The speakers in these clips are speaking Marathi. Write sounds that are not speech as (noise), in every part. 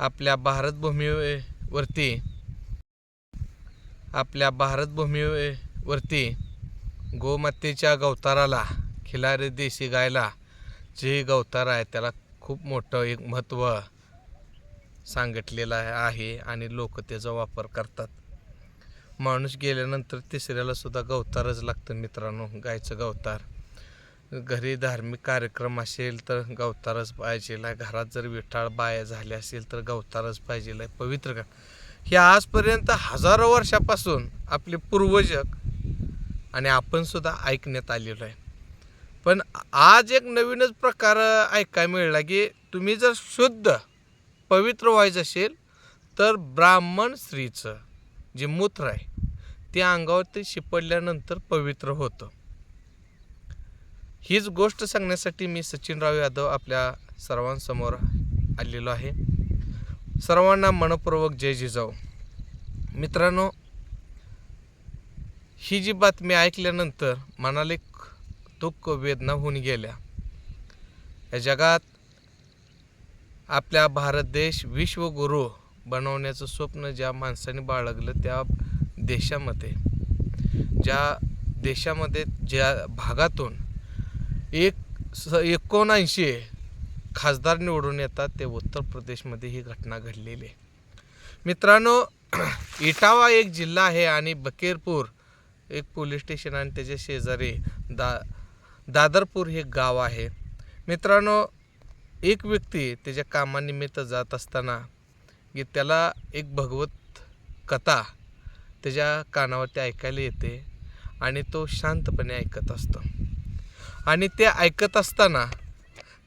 आपल्या भारतभूमीवरती. आपल्या भारतभूमीवरती गोमातेच्या गवताराला खिलारी देशी गायला जे गवतार आहे त्याला खूप मोठं एक महत्त्व सांगितलेलं आहे आणि लोक त्याचा वापर करतात. माणूस गेल्यानंतर तिसऱ्याला सुद्धा गवतारच लागतं मित्रांनो गायचं गवतार. घरी धार्मिक कार्यक्रम असेल तर गवतारच पाहिजे आहे घरात जर विठाळ बाया झाल्या असेल तर गवतारच पाहिजे आहे पवित्र का? हे आजपर्यंत हजारो वर्षापासून आपले पूर्वजक आणि आपण सुद्धा ऐकण्यात आलेलो आहे. पण आज एक नवीनच प्रकार ऐकायला मिळला की तुम्ही जर शुद्ध पवित्र व्हायचं असेल तर ब्राह्मण स्त्रीचं जे मूत्र आहे ते अंगावरती शिपडल्यानंतर पवित्र होतं. हीच गोष्ट सांगण्यासाठी मी सचिनराव यादव आपल्या सर्वांसमोर आलेलो आहे. सर्वांना मनपूर्वक जय जिजाऊ. मित्रांनो ही जी बातमी ऐकल्यानंतर मनाला एक दुःख वेदना होऊन गेल्या. या जगात आपल्या भारत देश विश्वगुरू बनवण्याचं स्वप्न ज्या माणसाने बाळगलं त्या देशामध्ये ज्या देशामध्ये ज्या भागातून एक स एकोणऐंशी खासदार निवडून येतात ते उत्तर प्रदेशमध्ये ही घटना घडलेली आहे. मित्रांनो (clears throat) इटावा एक जिल्हा आहे आणि बकेरपूर एक पोलीस स्टेशन आणि त्याच्या शेजारी दा दादरपूर हे गाव आहे. मित्रांनो एक व्यक्ती त्याच्या कामानिमित्त जात असताना की त्याला एक भगवत कथा त्याच्या कानावरती ऐकायला येते आणि तो शांतपणे ऐकत असतो. आणि ते ऐकत असताना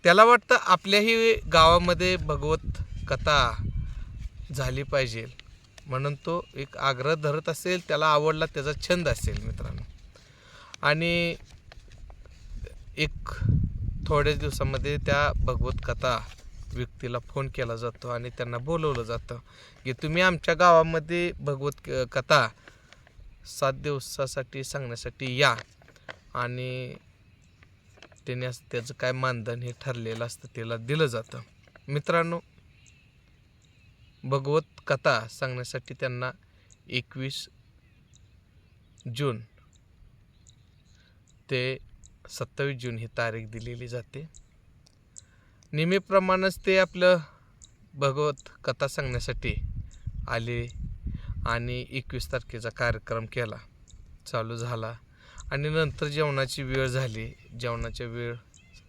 त्याला वाटतं आपल्याही गावामध्ये भगवत कथा झाली पाहिजे. म्हणून तो एक आग्रह धरत असेल त्याला आवडला त्याचा छंद असेल मित्रांनो. आणि एक थोड्याच दिवसामध्ये त्या भगवत कथा व्यक्तीला फोन केला जातो आणि त्यांना बोलवलं जातं की तुम्ही आमच्या गावामध्ये भगवत कथा सात दिवसासाठी सांगण्यासाठी या. आणि त्याने असं त्याचं काय मानधन हे ठरलेलं असतं त्याला दिलं जातं. मित्रांनो भगवत कथा सांगण्यासाठी त्यांना एकवीस जून ते सत्तावीस जून ही तारीख दिलेली जाते. नेहमीप्रमाणेच ते आपलं भगवत कथा सांगण्यासाठी आले आणि एकवीस तारखेचा कार्यक्रम केला. चालू झाला. आणि नंतर जेवणाची वेळ झाली. जेवणाच्या वेळ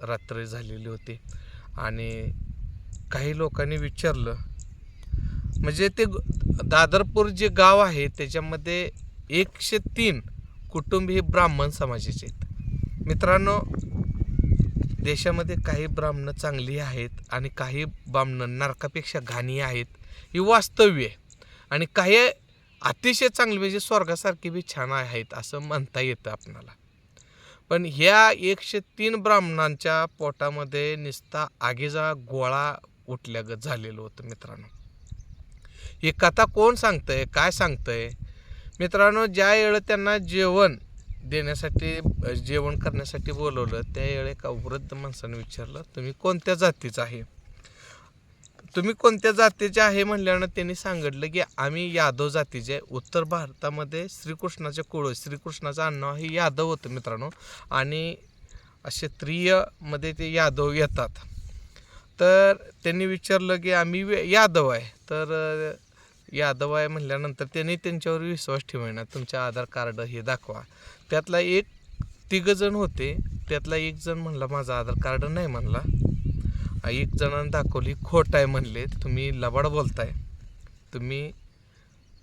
रात्री झालेली होती. आणि काही लोकांनी विचारलं. म्हणजे ते दादरपूर जे गाव आहे त्याच्यामध्ये एकशे तीन कुटुंब हे ब्राह्मण समाजाचे आहेत. मित्रांनो देशामध्ये काही ब्राह्मणं चांगली आहेत आणि काही ब्राह्मणं नरकापेक्षा घाणी आहेत ही वास्तव्य आहे. आणि काही अतिशय चांगली म्हणजे स्वर्गासारखी बी छान आहेत असं म्हणता येतं आपणाला. पण ह्या एकशे तीन ब्राह्मणांच्या पोटामध्ये निस्ता आगीचा गोळा उठल्यागत झालेलं होतं मित्रांनो. ही कथा कोण सांगतंय काय सांगतंय? मित्रांनो ज्या वेळेला त्यांना जेवण देण्यासाठी जेवण करण्यासाठी बोलवलं त्यावेळी एका वृद्ध माणसाने विचारलं तुम्ही कोणत्या जातीचं आहे? तुम्ही कोणत्या जातीचे आहे म्हणल्यानं त्यांनी सांगितलं की आम्ही यादव जातीचे आहे. उत्तर भारतामध्ये श्रीकृष्णाचे कुळ श्रीकृष्णाचं आडनाव हे यादव होतं मित्रांनो. आणि क्षेत्रीयमध्ये ते यादव येतात. तर त्यांनी विचारलं की आम्ही यादव आहे. तर यादव आहे म्हणल्यानंतर त्यांनी त्यांच्यावर विश्वास ठेवणार तुमचे आधार कार्ड हे दाखवा. त्यातला एक तिघजण होते. त्यातला एक जण म्हणला माझा आधार कार्ड नाही म्हणला. एक जणांनी दाखवली खोट आहे म्हणले तुम्ही लबाड बोलताय. तुम्ही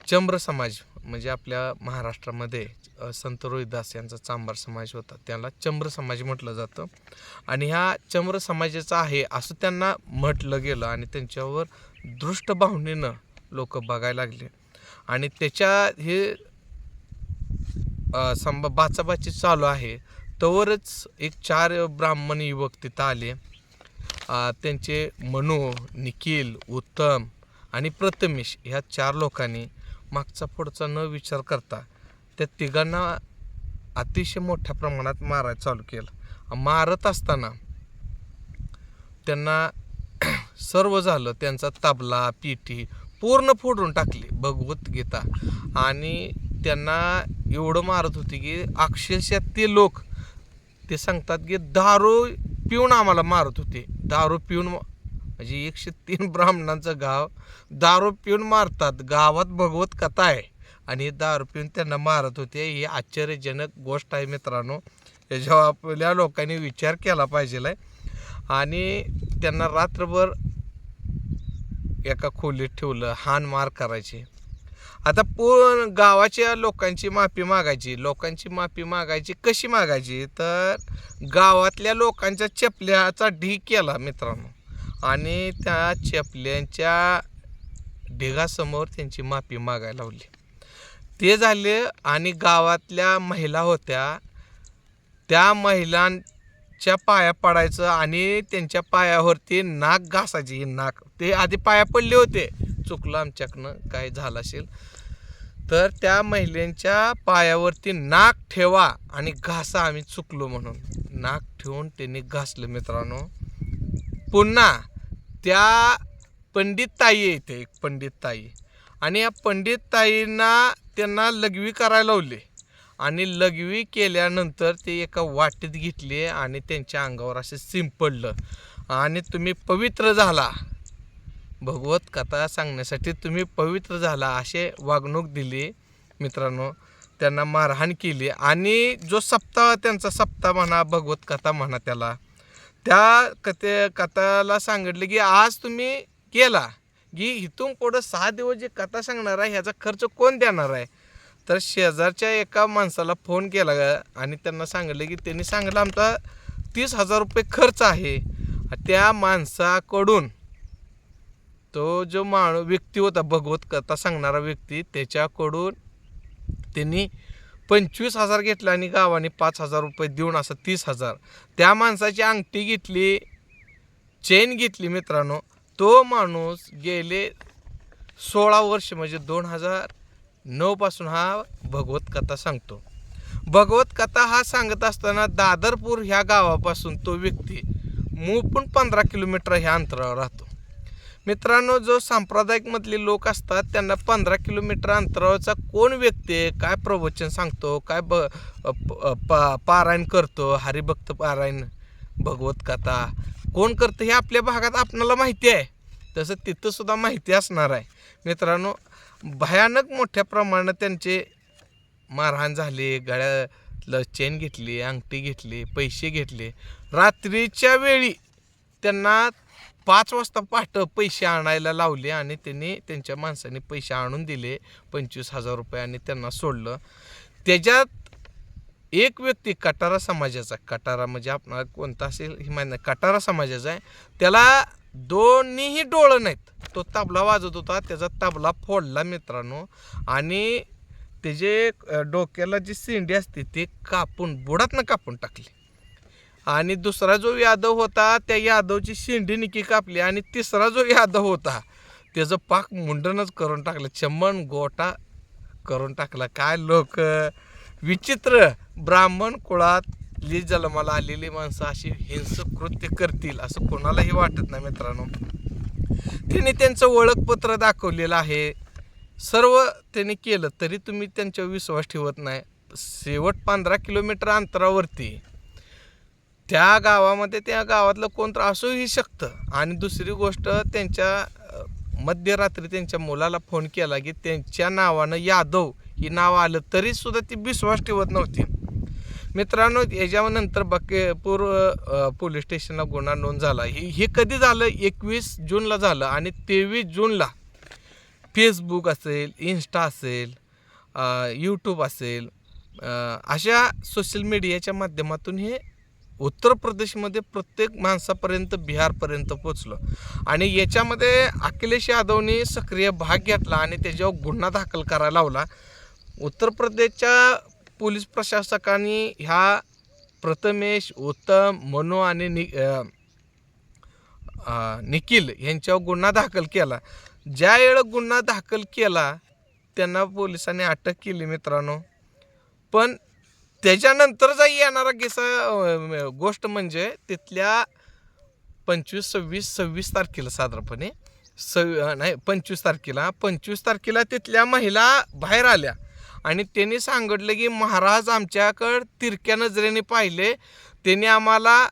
चंब्र समाज म्हणजे आपल्या महाराष्ट्रामध्ये संत रोहिदास यांचा चांभार समाज होता. त्याला चंब्र समाज म्हटलं जातं. आणि ह्या चंब्र समाजाचा आहे असं त्यांना म्हटलं गेलं आणि त्यांच्यावर दृष्ट भावनेनं लोक बघायला लागले. आणि त्याच्या हे संबा बाचाबाची चालू आहे. तोवरच एक चार ब्राह्मण युवक तिथं आले. त्यांचे मनो निखिल उत्तम आणि प्रथमेश ह्या चार लोकांनी मागचा पुढचा न विचार करता त्या तिघांना अतिशय मोठ्या प्रमाणात मारायला चालू केलं. मारत असताना त्यांना (clears throat) सर्व झालं त्यांचा तबला पिठी पूर्ण फोडून टाकली भगवद्गीता आणि त्यांना एवढं मारत होते की अक्षरशः ते लोक ते सांगतात की दारू पिऊन आम्हाला मारत होते. दारू पिऊन म्हणजे एकशे तीन ब्राह्मणांचं गाव दारू पिऊन मारतात. गावात भगवत कथा आहे. आणि हे दारू पिऊन त्यांना मारत होते. ही आश्चर्यजनक गोष्ट आहे मित्रांनो. याच्यावर आपल्या लोकांनी विचार केला पाहिजे आणि त्यांना रात्रभर एका खोलीत ठेवलं. हान मार करायचे. आता पूर्ण गावाच्या लोकांची माफी मागायची लोकांची माफी मागायची कशी मागायची? तर गावातल्या लोकांच्या चपल्याचा ढीग केला मित्रांनो. आणि त्या चपल्यांच्या ढिगासमोर त्यांची माफी मागायला लावली. ते झाले आणि गावातल्या महिला होत्या. त्या महिलांच्या पाया पडायचं आणि त्यांच्या पायावरती नाक घासायची. नाक ते आधी पाया पडले होते. चुकलं आमच्याकडनं काय झालं असेल. तर त्या महिलेच्या पायावरती नाक ठेवा आणि घासा आम्ही चुकलो म्हणून. नाक ठेवून त्यांनी घासलं मित्रांनो. पुन्हा त्या पंडित ताई येते एक पंडित ताई. आणि या पंडित ताईंना त्यांना लघवी करायला लावले. आणि लघवी केल्यानंतर ते एका वाटीत घेतली आणि त्यांच्या अंगावर असे सिंपडलं आणि तुम्ही पवित्र झाला. भगवत कथा सांगण्यासाठी तुम्ही पवित्र झाला असे वागणूक दिली मित्रांनो. त्यांना मारहाण केली आणि जो सप्ताह त्यांचा सप्ताह म्हणा भगवत कथा म्हणा त्याला त्या कथे कथाला सांगितलं की आज तुम्ही केला की इथून पुढं सहा दिवस जी कथा सांगणार आहे ह्याचा खर्च कोण देणार आहे? तर शेजारच्या एका माणसाला फोन केला आणि त्यांना सांगितलं की त्यांनी सांगितलं आमचा तीस हजार रुपये खर्च आहे. त्या माणसाकडून तो जो माणूस व्यक्ती होता भगवत कथा सांगणारा व्यक्ती त्याच्याकडून त्यांनी पंचवीस हजार घेतला आणि गावाने पाच हजार रुपये देऊन असं तीस हजार. त्या माणसाची अंगठी घेतली चेन घेतली मित्रांनो. तो माणूस गेले सोळा वर्ष म्हणजे दोन हजार नऊपासून हा भगवत कथा सांगतो. भगवत कथा हा सांगत असताना दादरपूर ह्या गावापासून तो व्यक्ती मूळ पंधरा किलोमीटर ह्या अंतरावर राहतो. मित्रांनो जो सांप्रदायिकमधले लोक असतात त्यांना पंधरा किलोमीटर अंतरावरचा कोण व्यक्ती आहे काय प्रवचन सांगतो काय ब प- पा पारायण करतो हरिभक्त पारायण भगवत कथा कोण करतं हे आपल्या भागात आपणाला माहिती आहे. तसं तिथंसुद्धा माहिती असणार आहे. मित्रांनो भयानक मोठ्या प्रमाणात त्यांचे मारहाण झाली गळ्यातलं चेन घेतली अंगठी घेतली पैसे घेतले. रात्रीच्या वेळी त्यांना पाच वाजता पहाट पैसे आणायला लावले आणि त्यांनी त्यांच्या माणसाने पैसे आणून दिले पंचवीस हजार रुपये आणि त्यांना सोडलं. त्याच्यात एक व्यक्ती कटारा समाजाचा कटारा म्हणजे आपणाला कोणता असेल हे माहीत नाही कटारा समाजाचा आहे. त्याला दोन्हीही डोळं नाहीत. तो तबला वाजत होता त्याचा तबला फोडला मित्रांनो. आणि त्याचे डोक्याला जी शेंडी असते ते कापून बुडातनं कापून टाकली. आणि दुसरा जो यादव होता त्या यादवची शेंडी निकी कापली आणि तिसरा जो यादव होता त्याचं पाक मुंडनच करून टाकलं चमन गोटा करून टाकला. काय लोक? विचित्र ब्राह्मण कुळातली जन्माला आलेली माणसं अशी हिंसक कृत्य करतील असं कोणालाही वाटत नाही मित्रांनो. त्यांनी त्यांचं ओळखपत्र दाखवलेलं आहे. सर्व त्यांनी केलं तरी तुम्ही त्यांच्यावर विश्वास ठेवत नाही. शेवट पंधरा किलोमीटर अंतरावरती त्या गावामध्ये त्या गावातलं कोण तर असूही शकतं. आणि दुसरी गोष्ट त्यांच्या मध्यरात्री त्यांच्या मुलाला फोन केला की त्यांच्या नावानं यादव ही नाव आलं तरी सुद्धा ती विश्वास ठेवत नव्हती. मित्रांनो याच्यानंतर बकेपूर पूर्व पोलीस स्टेशनला गुन्हा नोंद झाला. हे हे कधी झालं? एकवीस जूनला झालं आणि तेवीस जूनला फेसबुक असेल इन्स्टा असेल यूट्यूब असेल अशा सोशल मीडियाच्या माध्यमातून हे उत्तर प्रदेशमध्ये प्रत्येक माणसापर्यंत बिहारपर्यंत पोचलं आणि याच्यामध्ये अखिलेश यादवने सक्रिय भाग घेतला आणि त्याच्यावर गुन्हा दाखल करायला लावला. उत्तर प्रदेशच्या पोलीस प्रशासकांनी ह्या प्रथमेश उत्तम मनो आणि नि निखिल यांच्यावर गुन्हा दाखल केला. ज्या वेळेला गुन्हा दाखल केला त्यांना पोलिसांनी अटक केली मित्रांनो. पण त्याच्यानंतरचा येणारा किस्सा गोष्ट म्हणजे तिथल्या पंचवीस सव्वीस सव्वीस तारखेला साधारणपणे सव नाही पंचवीस तारखेला पंचवीस तारखेला तिथल्या महिला बाहेर आल्या. आणि त्यांनी सांगितलं की महाराज आमच्याकडं तिरक्या नजरेने पाहिले. त्यांनी आम्हाला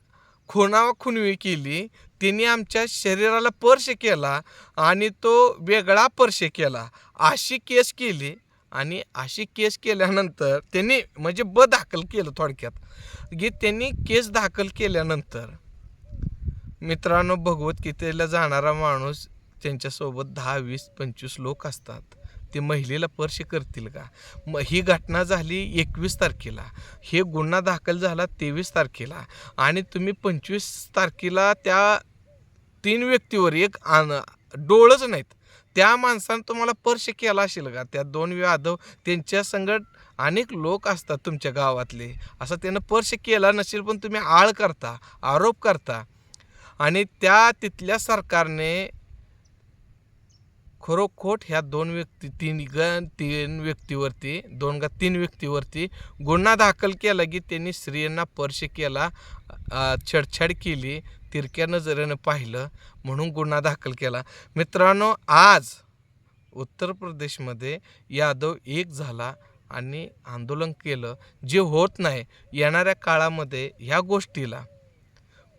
खुणावा खुणवी केली. त्यांनी आमच्या शरीराला स्पर्श केला आणि तो वेगळा स्पर्श केला. अशी केस केली. आणि अशी केस केल्यानंतर त्यांनी म्हणजे ब दाखल केलं थोडक्यात. की त्यांनी केस दाखल केल्यानंतर मित्रांनो भगवद्गीतेला जाणारा माणूस त्यांच्यासोबत दहा वीस पंचवीस लोक असतात. ते महिलेला स्पर्श करतील का? मग ही घटना झाली एकवीस तारखेला. हे गुन्हा दाखल झाला तेवीस तारखेला. आणि तुम्ही पंचवीस तारखेला त्या तीन व्यक्तीवर एक आन डोळच नाहीत. त्या माणसानं तुम्हाला स्पर्श केला असेल का? त्या दोन यादव त्यांच्या संगत अनेक लोक असतात तुमच्या गावातले. असं त्यानं स्पर्श केला नसेल पण तुम्ही आळ करता आरोप करता. आणि त्या तिथल्या सरकारने खरोखोट ह्या दोन व्यक्ती तीन ग तीन व्यक्तीवरती दोन का तीन व्यक्तीवरती गुन्हा दाखल केला की त्यांनी स्त्रियांना स्पर्श केला छेडछाड केली. तिरक्या नजरेनं पाहिलं म्हणून गुन्हा दाखल केला. मित्रांनो आज उत्तर प्रदेशमध्ये यादव एक झाला आणि आंदोलन केलं. जे होत नाही येणाऱ्या काळामध्ये ह्या गोष्टीला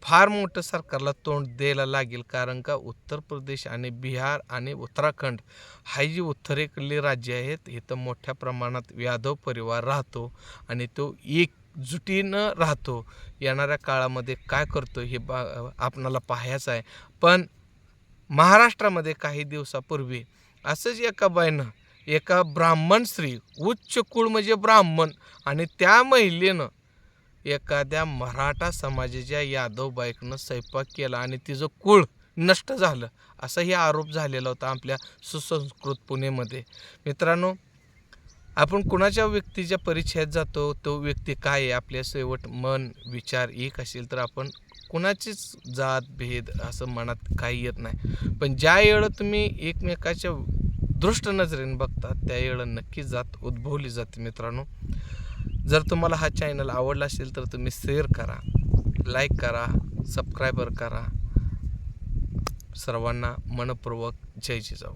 फार मोठं सरकारला तोंड द्यायला लागेल कारण का उत्तर प्रदेश आणि बिहार आणि उत्तराखंड हा जी उत्तरेकडली राज्य आहेत इथं मोठ्या प्रमाणात यादव परिवार राहतो आणि तो एक जुटीनं राहतो. येणाऱ्या काळामध्ये काय करतो हे बा आपणाला पाहायचं आहे. पण महाराष्ट्रामध्ये काही दिवसापूर्वी असंच एका बाईनं एका ब्राह्मण स्त्री उच्च कुळ म्हणजे ब्राह्मण आणि त्या महिलेनं एखाद्या मराठा समाजाच्या यादव बाईकनं स्वयंपाक केला आणि तिचं कुळ नष्ट झालं. असाही आरोप झालेला होता आपल्या सुसंस्कृत पुणेमध्ये. मित्रांनो आपण कुणाच्या व्यक्तीच्या परिचयात जातो? तो व्यक्ती काय आहे? आपल्या शेवट मन विचार एक असेल तर आपण कुणाचीच जात भेद असं मनात काही येत नाही. पण ज्या वेळं तुम्ही एकमेकाच्या दृष्ट नजरेने बघता त्या वेळा नक्की जात उद्भवली जाते मित्रांनो. जर तुम्हाला हा चॅनल आवडला असेल तर तुम्ही शेअर करा लाईक करा सबस्क्रायबर करा. सर्वांना मनपूर्वक जय जिजाऊ.